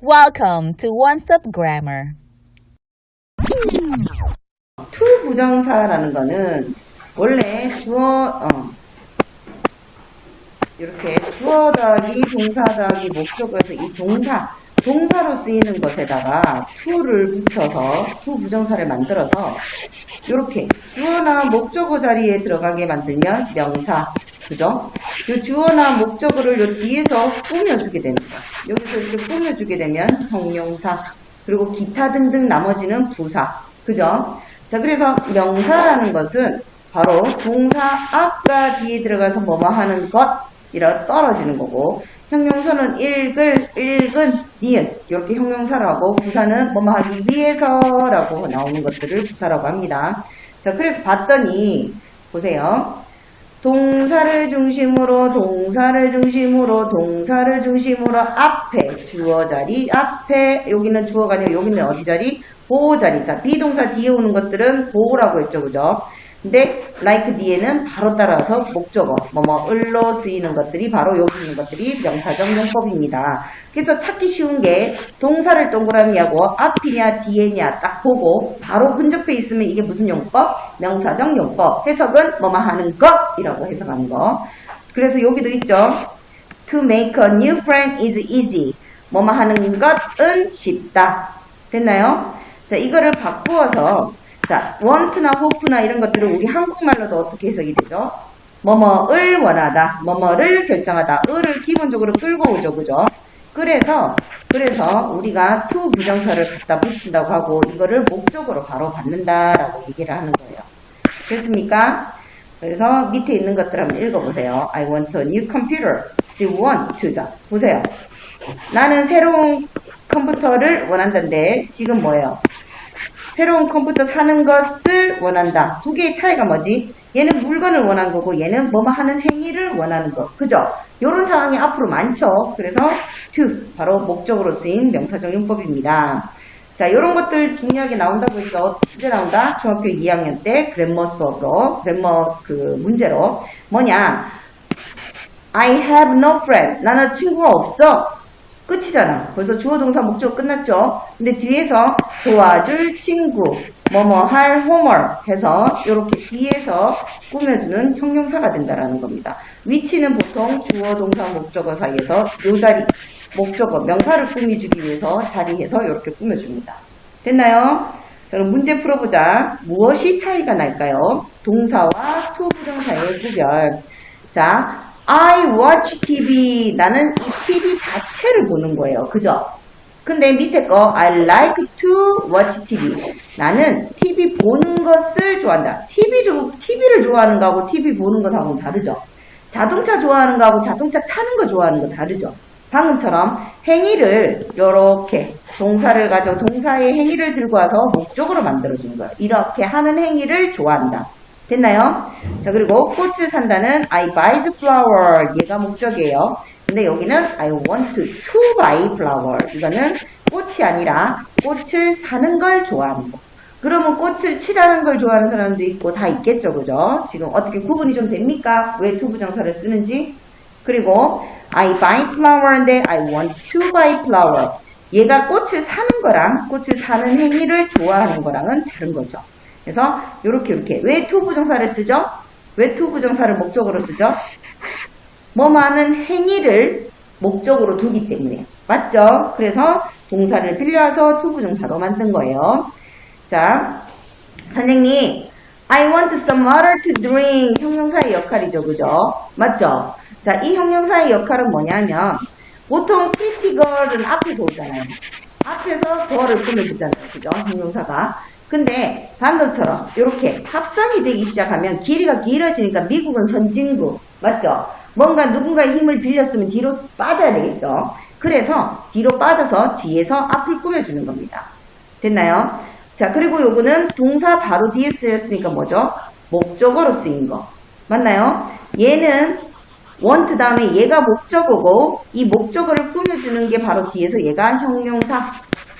Welcome to One Stop Grammar. to 부정사라는 거는 원래 주어 어, 이렇게 주어 더하기 동사 더하기 목적어에서 이 동사 동사로 쓰이는 것에다가 to를 붙여서 to 부정사를 만들어서 이렇게 주어나 목적어 자리에 들어가게 만들면 명사 그죠? 이 주어나 목적어를 요 뒤에서 꾸며주게 됩니다. 여기서 이렇게 꾸며주게 되면 형용사 그리고 기타 등등 나머지는 부사 그죠? 자 그래서 명사라는 것은 바로 동사 앞과 뒤에 들어가서 뭐뭐 하는 것 이라 떨어지는 거고. 형용사는 읽을, 읽은, 니은. 이렇게 형용사라고 부사는 뭐뭐 하기 위해서라고 나오는 것들을 부사라고 합니다. 자 그래서 봤더니 보세요. 동사를 중심으로 동사를 중심으로 동사를 중심으로 앞에 주어 자리 앞에 여기는 주어가 아니고 여기는 어디 자리? 보호 자리. 자 비동사 뒤에 오는 것들은 보호라고 했죠. 그죠 근데 like 뒤에는 바로 따라서 목적어 뭐뭐 을로 쓰이는 것들이 바로 여기 있는 것들이 명사적 용법입니다. 그래서 찾기 쉬운 게 동사를 동그라미 하고 앞이냐 뒤에냐 딱 보고 바로 근접해 있으면 이게 무슨 용법? 명사적 용법. 해석은 뭐뭐 하는 것이라고 해석하는 거. 그래서 여기도 있죠. To make a new friend is easy. 뭐뭐 하는 것은 쉽다. 됐나요? 자 이거를 바꾸어서 자 want나 hope나 이런 것들은 우리 한국말로도 어떻게 해석이 되죠? 뭐뭐를 원하다 뭐뭐를 결정하다 을을 기본적으로 끌고 오죠 그죠? 그래서 그래서 우리가 to 부정사를 갖다 붙인다고 하고 이거를 목적으로 바로 받는다라고 얘기를 하는 거예요. 됐습니까? 그래서 밑에 있는 것들 한번 읽어보세요. I want a new computer. She want to. 자, 보세요. 나는 새로운 컴퓨터를 원한다는데 지금 뭐예요? 새로운 컴퓨터 사는 것을 원한다. 두 개의 차이가 뭐지? 얘는 물건을 원하는 거고 얘는 뭐뭐 하는 행위를 원하는 거. 그죠? 이런 상황이 앞으로 많죠. 그래서 to 바로 목적으로 쓰인 명사적 용법입니다. 자, 이런 것들 중요하게 나온다고 했어. 언제 나온다? 중학교 2학년 때 그래머 수업으로 그래머 그 문제로 뭐냐? I have no friend. 나는 친구가 없어. 끝이잖아. 벌써 주어 동사 목적 끝났죠. 근데 뒤에서 도와줄 친구, 뭐뭐 할 homework 해서 이렇게 뒤에서 꾸며주는 형용사가 된다라는 겁니다. 위치는 보통 주어 동사 목적어 사이에서 요 자리 목적어 명사를 꾸며주기 위해서 자리에서 이렇게 꾸며줍니다. 됐나요? 자, 그럼 문제 풀어보자. 무엇이 차이가 날까요? 동사와 to 부정사의 구별. 자, I watch TV. 나는 이 TV 자체를 보는 거예요. 그죠? 근데 밑에 거 I like to watch TV. 나는 TV 보는 것을 좋아한다. TV 조, TV를 좋아하는 거하고 TV 보는 것하고는 다르죠. 자동차 좋아하는 거하고 자동차 타는 거 좋아하는 거 다르죠. 방금처럼 행위를 이렇게 동사를 가지고 동사의 행위를 들고 와서 목적으로 만들어주는 거예요. 이렇게 하는 행위를 좋아한다. 됐나요? 자 그리고 꽃을 산다는 I buy the flower 얘가 목적이에요. 근데 여기는 I want to, to buy flower 이거는 꽃이 아니라 꽃을 사는 걸 좋아하는 거. 그러면 꽃을 칠하는 걸 좋아하는 사람도 있고 다 있겠죠, 그죠? 지금 어떻게 구분이 좀 됩니까? 왜 to 부정사를 쓰는지? 그리고 I buy flower인데 I want to buy flower. 얘가 꽃을 사는 거랑 꽃을 사는 행위를 좋아하는 거랑은 다른 거죠. 그래서 이렇게 이렇게 왜 to 부정사를 쓰죠? 왜 to 부정사를 목적으로 쓰죠? 뭐 많은 행위를 목적으로 두기 때문에 맞죠? 그래서 동사를 빌려와서 to 부정사로 만든 거예요. 자, 선생님, I want some water to drink. 형용사의 역할이죠, 그죠? 맞죠? 자, 이 형용사의 역할은 뭐냐면, 보통 pretty girl은 앞에서 오잖아요. 앞에서 더를 꾸며주잖아요, 그죠? 형용사가. 근데 방금처럼 이렇게 합성이 되기 시작하면 길이가 길어지니까 미국은 선진국 맞죠? 뭔가 누군가의 힘을 빌렸으면 뒤로 빠져야 되겠죠? 그래서 뒤로 빠져서 뒤에서 앞을 꾸며주는 겁니다. 됐나요? 자 그리고 요거는 동사 바로 뒤에 쓰였으니까 뭐죠? 목적어로 쓰인 거 맞나요? 얘는 want 다음에 얘가 목적어고 이 목적어를 꾸며주는 게 바로 뒤에서 얘가 형용사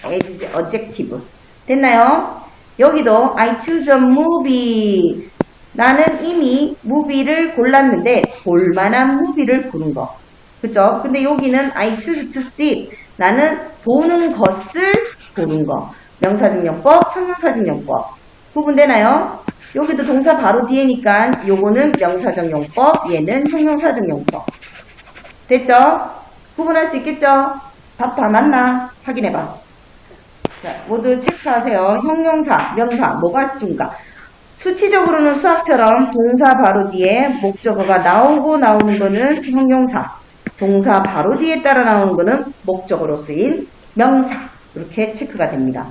adjective 됐나요? 여기도 I choose a movie. 나는 이미 무비를 골랐는데 볼만한 무비를 고른 거. 그죠? 근데 여기는 I choose to sit. 나는 보는 것을 보는 거. 명사증용법, 형용사증용법. 구분되나요? 여기도 동사 바로 뒤에니까 요거는 명사증용법, 얘는 형용사증용법. 됐죠? 구분할 수 있겠죠? 답다 맞나? 확인해봐. 자, 모두 체크하세요. 형용사, 명사, 뭐가 중가? 수치적으로는 수학처럼 동사 바로 뒤에 목적어가 나오고 나오는 거는 형용사. 동사 바로 뒤에 따라 나오는 거는 목적어로 쓰인 명사. 이렇게 체크가 됩니다.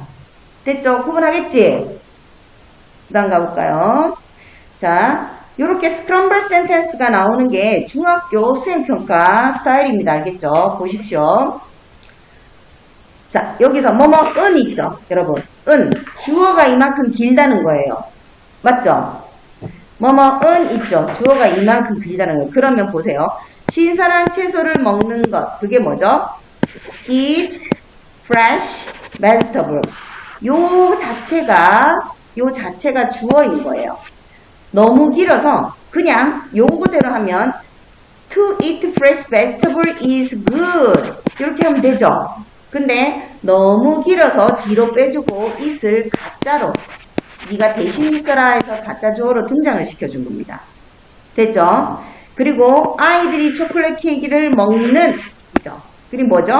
됐죠? 구분하겠지? 그 다음 가볼까요? 자, 이렇게 스크럼블 센텐스가 나오는 게 중학교 수행평가 스타일입니다. 알겠죠? 보십시오. 자, 여기서 뭐뭐 은 있죠? 여러분, 은. 주어가 이만큼 길다는 거예요. 맞죠? 뭐뭐 은 있죠? 주어가 이만큼 길다는 거예요. 그러면 보세요. 신선한 채소를 먹는 것. 그게 뭐죠? eat fresh vegetable. 요 자체가, 요 자체가 주어인 거예요. 너무 길어서 그냥 요거대로 하면 to eat fresh vegetable is good. 이렇게 하면 되죠. 근데 너무 길어서 뒤로 빼주고 it을 가짜로 네가 대신 있어라 해서 가짜 주어로 등장을 시켜준 겁니다. 됐죠? 그리고 아이들이 초콜릿 케이크를 먹는 이죠. 그리고 뭐죠?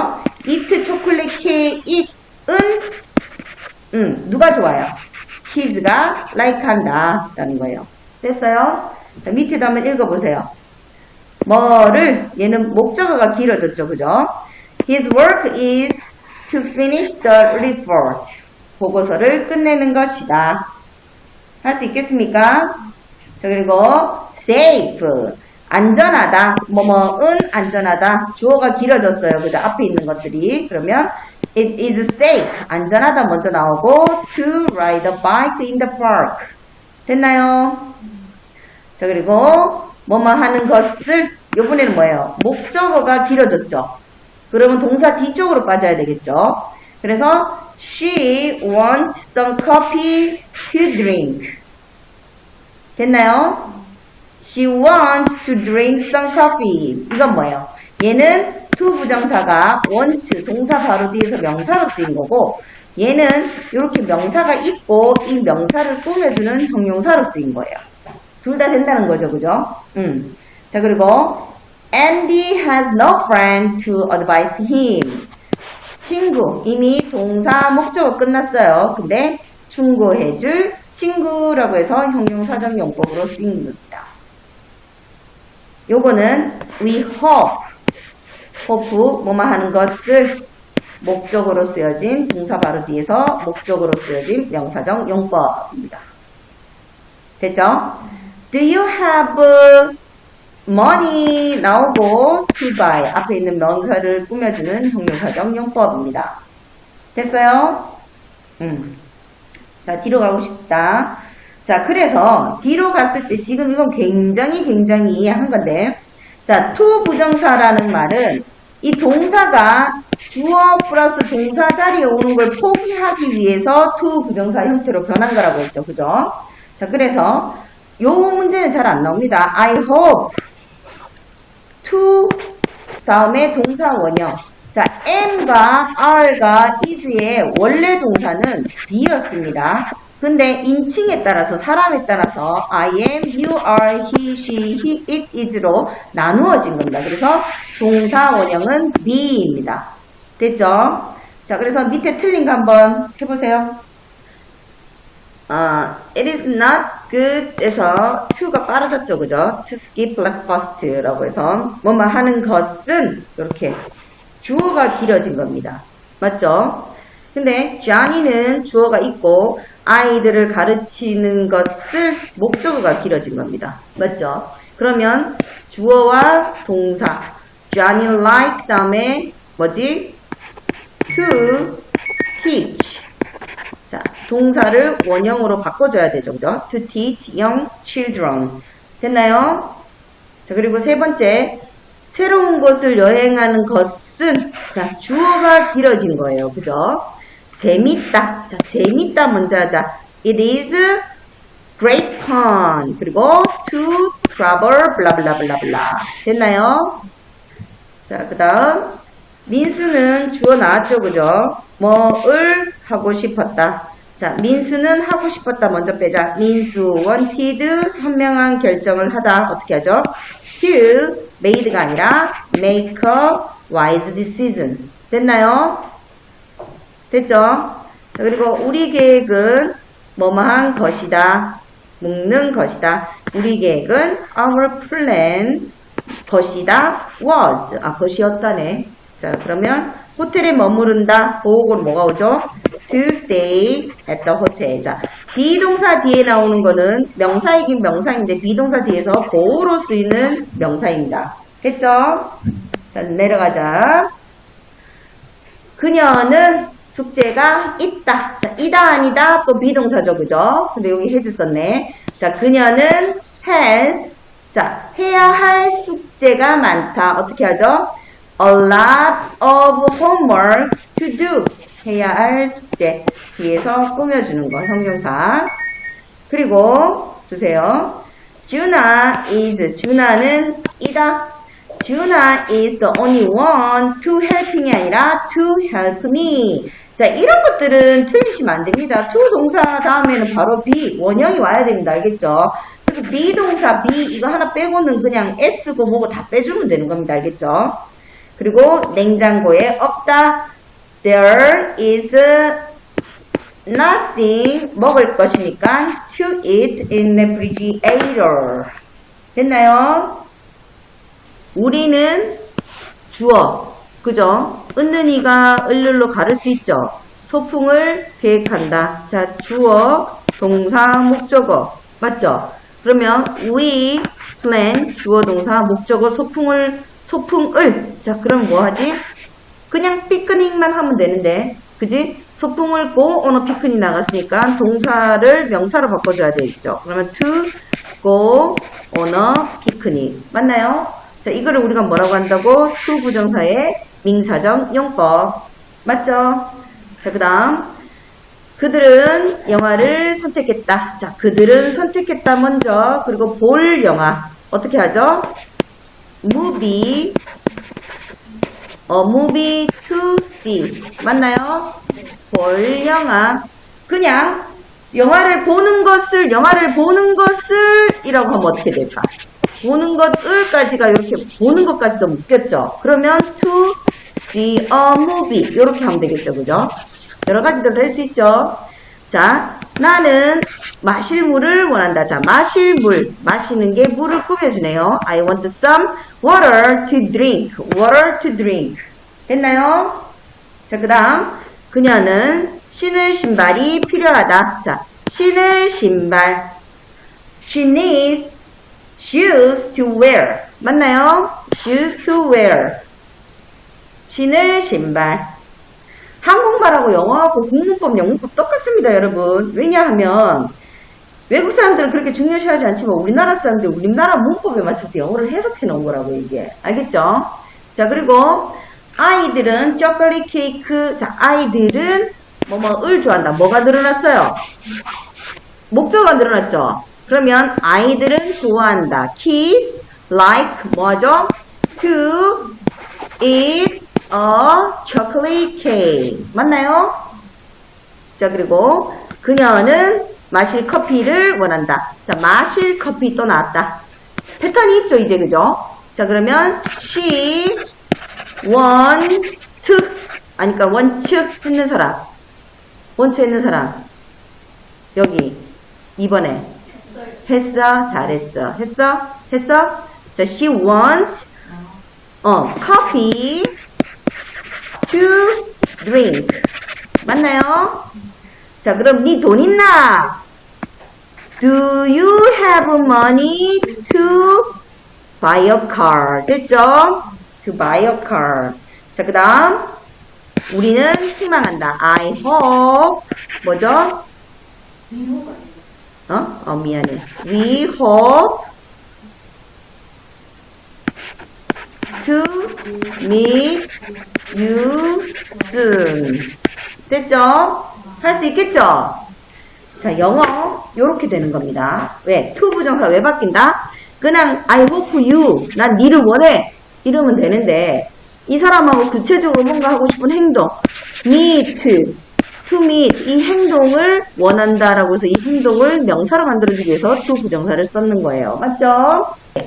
eat 초콜릿 케이크은 음, 누가 좋아요? kids가 like 한다 라는 거예요. 됐어요? 자, 밑에도 한번 읽어보세요. 뭐를 얘는 목적어가 길어졌죠. 그죠? His work is to finish the report. 보고서를 끝내는 것이다. 할 수 있겠습니까? 자, 그리고 safe. 안전하다. 뭐뭐은 안전하다. 주어가 길어졌어요. 그죠? 앞에 있는 것들이. 그러면 it is safe. 안전하다 먼저 나오고 to ride a bike in the park. 됐나요? 자, 그리고 뭐뭐 하는 것을 이번에는 뭐예요? 목적어가 길어졌죠. 그러면 동사 뒤쪽으로 빠져야 되겠죠. 그래서 she wants some coffee to drink. 됐나요? She wants to drink some coffee. 이건 뭐예요? 얘는 to 부정사가 want 동사 바로 뒤에서 명사로 쓰인 거고 얘는 이렇게 명사가 있고 이 명사를 꾸며주는 형용사로 쓰인 거예요. 둘 다 된다는 거죠, 그죠? 음. 자, 그리고 Andy has no friend to advise him. 친구. 이미 동사 목적어 끝났어요. 근데 충고해줄 친구라고 해서 형용사적 용법으로 쓰인 겁니다. 요거는 we hope. hope 뭐뭐 하는 것을 목적으로 쓰여진 동사 바로 뒤에서 목적으로 쓰여진 명사적 용법입니다. 됐죠? Do you have money 나오고 to buy 앞에 있는 명사를 꾸며주는 형용사적 용법입니다. 됐어요? 음. 자, 뒤로 가고 싶다. 자, 그래서 뒤로 갔을 때 지금 이건 굉장히 굉장히 한 건데 자, to 부정사라는 말은 이 동사가 주어 플러스 동사 자리에 오는 걸 포기하기 위해서 to 부정사 형태로 변한 거라고 했죠. 그죠? 자, 그래서 요 문제는 잘 안 나옵니다. I hope to 다음에 동사 원형. 자, am과 are가 is의 원래 동사는 be였습니다. 근데 인칭에 따라서 사람에 따라서 I am, you are, he, she, he, it, is로 나누어진 겁니다. 그래서 동사 원형은 be입니다. 됐죠? 자, 그래서 밑에 틀린 거 한번 해보세요. 아, it is not good 에서 to가 빠르졌죠, 그죠? to skip breakfast라고 해서 뭐뭐 하는 것은 이렇게 주어가 길어진 겁니다. 맞죠? 근데 Johnny는 주어가 있고 아이들을 가르치는 것을 목적어가 길어진 겁니다. 맞죠? 그러면 주어와 동사 Johnny like 다음에 뭐지? to teach 자, 동사를 원형으로 바꿔줘야 되죠. 그죠? To teach young children. 됐나요? 자, 그리고 세 번째. 새로운 곳을 여행하는 것은, 자, 주어가 길어진 거예요. 그죠? 재밌다. 자, 재밌다 먼저 하자. It is great fun. 그리고 to travel, blah, blah, blah, blah. 됐나요? 자, 그 다음. 민수는 주어 나왔죠, 그죠? 뭐을 하고 싶었다. 자, 민수는 하고 싶었다 먼저 빼자. 민수 wanted 현명한 결정을 하다 어떻게 하죠? to made가 아니라 make a wise decision. 됐나요? 됐죠? 자, 그리고 우리 계획은 뭐뭐한 것이다. 묶는 것이다. 우리 계획은 our plan 것이다. was. 아, 것이었다네. 자, 그러면 호텔에 머무른다. 보호고로 뭐가 오죠? to stay at the hotel. 자, 비동사 뒤에 나오는 거는 명사이긴 명사인데 비동사 뒤에서 보호로 쓰이는 명사입니다. 됐죠? 자, 내려가자. 그녀는 숙제가 있다. 자, 이다 아니다 또 비동사죠, 그죠? 근데 여기 해줬었네. 자, 그녀는 has 자, 해야 할 숙제가 많다. 어떻게 하죠? A lot of homework to do. 해야 할 숙제. 뒤에서 꾸며주는 거, 형용사. 그리고, 주세요. 주나 is, 주나는 이다. 주나 is the only one to helping이 아니라 to help me. 자, 이런 것들은 틀리시면 안 됩니다. to 동사 다음에는 바로 be, 원형이 와야 됩니다. 알겠죠? 그래서 be 동사, be 이거 하나 빼고는 그냥 s고 뭐고 다 빼주면 되는 겁니다. 알겠죠? 그리고 냉장고에 없다. There is nothing 먹을 것이니까 to eat in refrigerator. 됐나요? 우리는 주어, 그죠? 은는 이가 을룰로 가를 수 있죠. 소풍을 계획한다. 자, 주어, 동사, 목적어. 맞죠? 그러면 we plan, 주어, 동사, 목적어, 소풍을, 소풍을. 자, 그럼 뭐 하지? 그냥 피크닉만 하면 되는데, 그지? 소풍을 on a 피크닉 나갔으니까 동사를 명사로 바꿔줘야 되겠죠. 그러면 to go on a picnic. 맞나요? 자, 이거를 우리가 뭐라고 한다고? to 부정사의 민사적 용법. 맞죠? 자, 그 다음. 그들은 영화를 선택했다. 자, 그들은 선택했다 먼저. 그리고 볼 영화. 어떻게 하죠? Movie. 어, movie to see. 맞나요? 볼 영화. 그냥 영화를 보는 것을, 영화를 보는 것을 이라고 하면 어떻게 될까? 보는 것을까지가 이렇게 보는 것까지도 묶였죠. 그러면 to see a movie 이렇게 하면 되겠죠, 그죠? 여러 가지들 할수 있죠. 자, 나는 마실 물을 원한다. 자, 마실 물, 마시는 게 물을 꾸며주네요. I want some water to drink. Water to drink. 됐나요? 자, 그 다음 그녀는 신을 신발이 필요하다. 자, 신을 신발. She needs shoes to wear. 맞나요? shoes to wear. 신을 신발. 한국말하고 영어하고 국문법, 영문법 똑같습니다, 여러분. 왜냐하면 외국 사람들은 그렇게 중요시하지 않지만 우리나라 사람들 우리나라 문법에 맞춰서 영어를 해석해 놓은 거라고 이게. 알겠죠? 자, 그리고 아이들은 초콜릿 케이크. 자, 아이들은 뭐뭐을 좋아한다. 뭐가 늘어났어요? 목적어가 늘어났죠? 그러면 아이들은 좋아한다. Kids like 뭐죠? To eat a chocolate cake. 맞나요? 자, 그리고 그녀는 마실 커피를 원한다. 자, 마실 커피 또 나왔다. 패턴이 있죠, 이제, 그죠? 자, 그러면 she want to 아니까 want 했는 사람. want 했는 사람. 여기 2번에 했어, 잘했어. 했어? 했어? 자, she wants 어, coffee to drink. 맞나요? 자, 그럼 네 돈 있나? Do you have money to buy a car? 됐죠? To buy a car. 자, 그 다음 우리는 희망한다. I hope 뭐죠? 어? 어, 미안해. We hope to meet soon. 됐죠? 할 수 있겠죠? 자, 영어 요렇게 되는 겁니다. 왜? to 부정사 왜 바뀐다? 그냥 I hope you 난 니를 원해 이러면 되는데 이 사람하고 구체적으로 뭔가 하고 싶은 행동. meet, to meet. 이 행동을 원한다라고 해서 이 행동을 명사로 만들어주기 위해서 to 부정사를 썼는 거예요. 맞죠?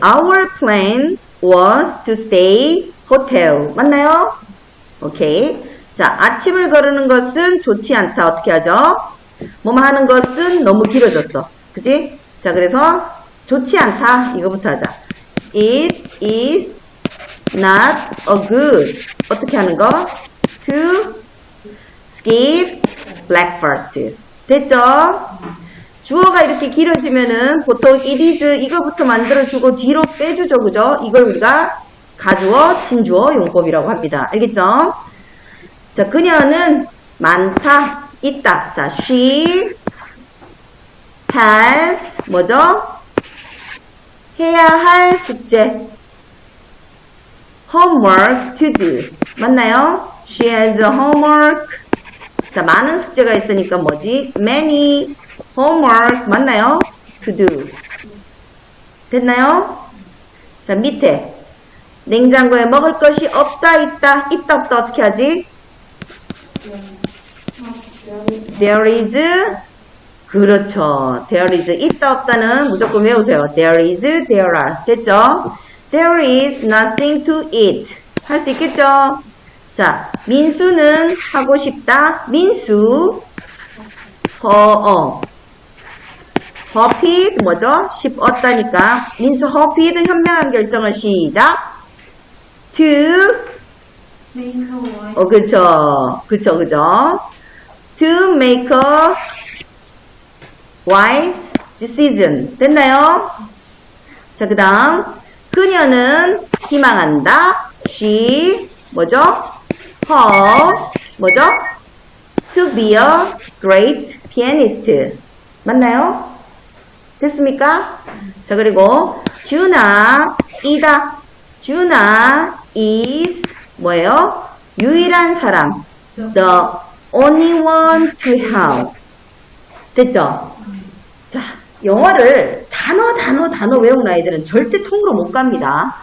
Our plan was to stay hotel. 맞나요? 오케이. 자, 아침을 거르는 것은 좋지 않다. 어떻게 하죠? 뭐뭐 하는 것은 너무 길어졌어. 그지? 자, 그래서 좋지 않다. 이거부터 하자. It is not a good. 어떻게 하는 거? To skip breakfast. 됐죠? 주어가 이렇게 길어지면은 보통 it is 이거부터 만들어주고 뒤로 빼주죠. 그죠? 이걸 우리가 가주어, 진주어 용법이라고 합니다. 알겠죠? 자, 그녀는 많다, 있다. 자, she has 뭐죠? 해야 할 숙제. homework to do. 맞나요? She has a homework. 자, 많은 숙제가 있으니까 뭐지? many homework. 맞나요? to do. 됐나요? 자, 밑에. 냉장고에 먹을 것이 없다, 있다, 있다, 없다. 어떻게 하지? There is 그렇죠. There is 있다 없다는 무조건 외우세요. There is, there are. 됐죠? There is nothing to eat. 할 수 있겠죠? 자, 민수는 하고 싶다. 민수 어, 어. 허피드 뭐죠? 씹었다니까. 민수 허피드 현명한 결정을 시작. To 어, 그쵸. 그쵸, 그죠. To make a wise decision. 됐나요? 자, 그 다음. 그녀는 희망한다. She, 뭐죠? hopes, 뭐죠? To be a great pianist. 맞나요? 됐습니까? 자, 그리고, 주나, 이다. 주나 is, 뭐예요? 유일한 사람. The only one to help. 됐죠? 자, 영어를 단어, 단어, 단어 외운 아이들은 절대 통으로 못 갑니다.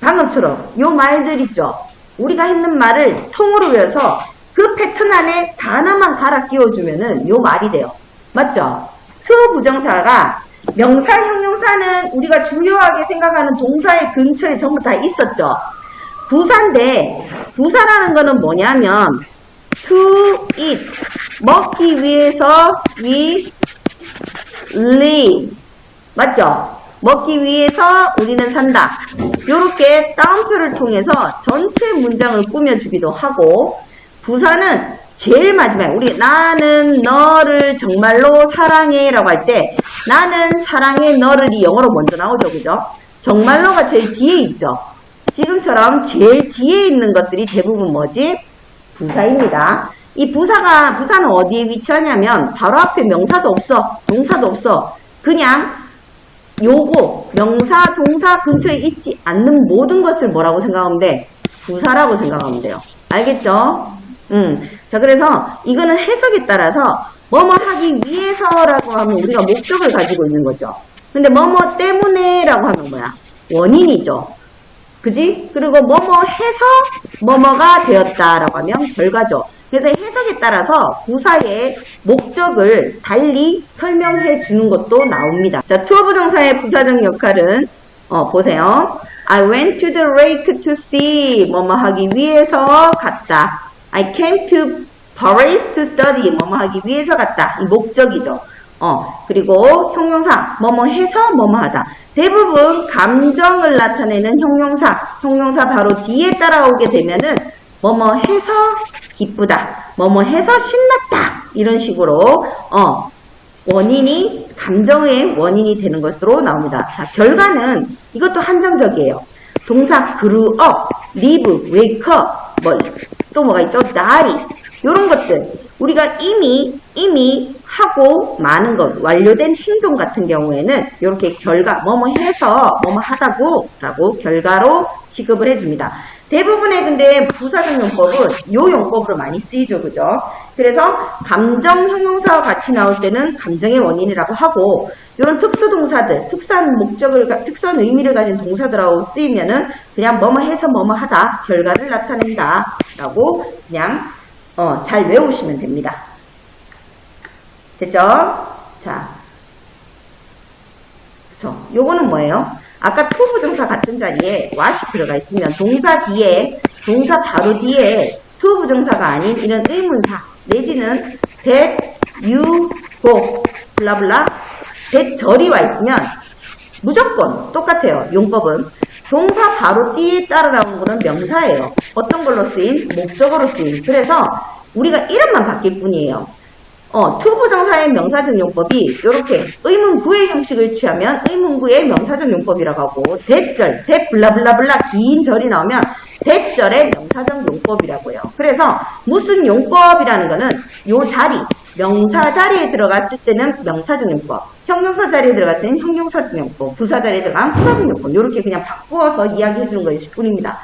방금처럼 요 말들 있죠? 우리가 했는 말을 통으로 외워서 그 패턴 안에 단어만 갈아 끼워주면은 요 말이 돼요. 맞죠? to 부정사가 명사, 형용사는 우리가 중요하게 생각하는 동사의 근처에 전부 다 있었죠. 부사인데 부사라는 거는 뭐냐면 to eat 먹기 위해서 we live 맞죠? 먹기 위해서 우리는 산다. 이렇게 따옴표를 통해서 전체 문장을 꾸며주기도 하고 부사는 제일 마지막에 우리 나는 너를 정말로 사랑해 라고 할 때 나는 사랑해 너를 이 영어로 먼저 나오죠. 그죠? 정말로가 제일 뒤에 있죠. 지금처럼 제일 뒤에 있는 것들이 대부분 뭐지? 부사입니다. 이 부사가 부사는 어디에 위치하냐면 바로 앞에 명사도 없어. 동사도 없어. 그냥 요거 명사 동사 근처에 있지 않는 모든 것을 뭐라고 생각하면 돼? 부사라고 생각하면 돼요. 알겠죠? 음. 자, 그래서 이거는 해석에 따라서 뭐뭐 하기 위해서라고 하면 우리가 목적을 가지고 있는 거죠. 근데 뭐뭐 때문에라고 하면 뭐야? 원인이죠. 그지? 그리고 뭐뭐 해서 뭐뭐가 되었다라고 하면 결과죠. 그래서 해석에 따라서 부사의 목적을 달리 설명해 주는 것도 나옵니다. 자, 투어 부정사의 부사적 역할은 어, 보세요. I went to the lake to see 뭐뭐 하기 위해서 갔다. I came to Paris to study 뭐뭐 하기 위해서 갔다. 이 목적이죠. 어, 그리고 형용사, 뭐뭐 해서 뭐뭐 하다. 대부분 감정을 나타내는 형용사, 형용사 바로 뒤에 따라오게 되면은 뭐뭐 해서 기쁘다, 뭐뭐 해서 신났다. 이런 식으로, 어, 원인이, 감정의 원인이 되는 것으로 나옵니다. 자, 결과는 이것도 한정적이에요. 동사 grew up, live, wake up, 뭐, 또 뭐가 있죠? die. 이런 것들. 우리가 이미, 이미 하고 많은 것, 완료된 행동 같은 경우에는 이렇게 결과, 뭐뭐 해서, 뭐뭐 하다고, 라고 결과로 취급을 해줍니다. 대부분의 근데 부사적 용법은 요 용법으로 많이 쓰이죠, 그죠? 그래서 감정 형용사와 같이 나올 때는 감정의 원인이라고 하고 이런 특수동사들, 특수한 목적을, 가- 특수한 의미를 가진 동사들하고 쓰이면은 그냥 뭐뭐 해서 뭐뭐 하다, 결과를 나타낸다 라고 그냥 어, 잘 외우시면 됩니다. 됐죠? 자, 그쵸. 요거는 뭐예요? 아까 투 부정사 같은 자리에 what이 들어가 있으면 동사 뒤에, 동사 바로 뒤에 투 부정사가 아닌 이런 의문사, 내지는 that, you, go, 블라블라, that 절이 와 있으면 무조건 똑같아요. 용법은. 동사 바로 뒤에 따라 나오는 거는 명사예요. 어떤 걸로 쓰인? 목적어로 쓰인. 그래서 우리가 이름만 바뀔 뿐이에요. 어, 투부정사의 명사적 용법이 이렇게 의문구의 형식을 취하면 의문구의 명사적 용법이라고 하고 대절, 대 블라블라블라 긴 절이 나오면 대절의 명사적 용법이라고요. 그래서 무슨 용법이라는 거는 요 자리, 명사 자리에 들어갔을 때는 명사적 용법, 형용사 자리에 들어갔을 때는 형용사적 용법, 부사 자리에 들어가면 부사적 용법 이렇게 그냥 바꾸어서 이야기해 주는 것일 뿐입니다.